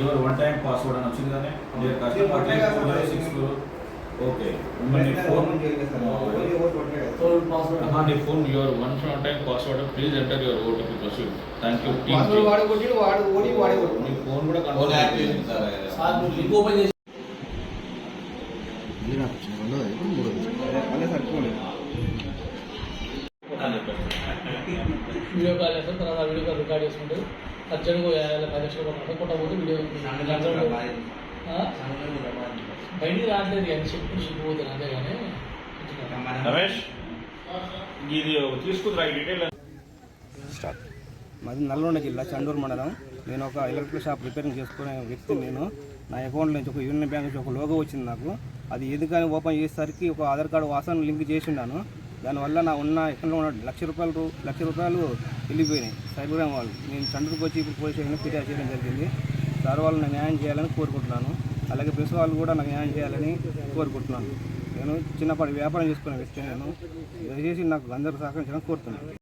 Your one time password అని వచ్చింది కానీ dear customer six okay. Phone నీ phone your one time password please enter your OTP proceed thank you వాడు ఓడి. నీ ఫోన్ కూడా కంట్రోల్ యాక్టివ్ ఓపెన్ చేసి వీడియో కాల్ చేస్తాం తర్వాత వీడియో కాల్ రికార్డ్ చేసుకుంటే అర్జెంట్గా వేయాలి పది లక్షలు కొట్టాలి కొట్టకపోతే వీడియో ఆ? బయటికి రావట్లేదు కానీ చెప్పు చెప్పిపోతుంది అంతే కానీ రమేష్ ఇది తీసుకురా డీటెయిల్ మాది నల్గొండ జిల్లా చండూరు మండలం. నేను ఒక ఎలక్ట్రికల్ షాప్ రిపేరింగ్ చేసుకునే వ్యక్తి నేను. నా అకౌంట్ నుంచి ఒక యూనియన్ బ్యాంక్ నుంచి ఒక లోగో వచ్చింది నాకు. అది ఎందుకని ఓపెన్ చేసేసరికి ఒక ఆధార్ కార్డు వాసన లింక్ చేసి ఉన్నాను దానివల్ల నా ఉన్న అకౌంట్లో ఉన్న లక్ష రూపాయలు లక్ష రూపాయలు వెళ్ళిపోయినాయి. సైబర్ వాళ్ళు. నేను చంద్రుడికి వచ్చి ఇప్పుడు పోలీస్ స్టేషన్ ఫిర్యాదు చేయడం జరిగింది. సార్ వాళ్ళు నాకు న్యాయం చేయాలని కోరుకుంటున్నాను. అలాగే ప్రెస్ వాళ్ళు కూడా నాకు న్యాయం చేయాలని కోరుకుంటున్నాను. నేను చిన్నపాటి వ్యాపారం చేసుకునే వ్యక్తి నేను. దయచేసి నాకు అందరూ సహకరించాలని కోరుతున్నాను.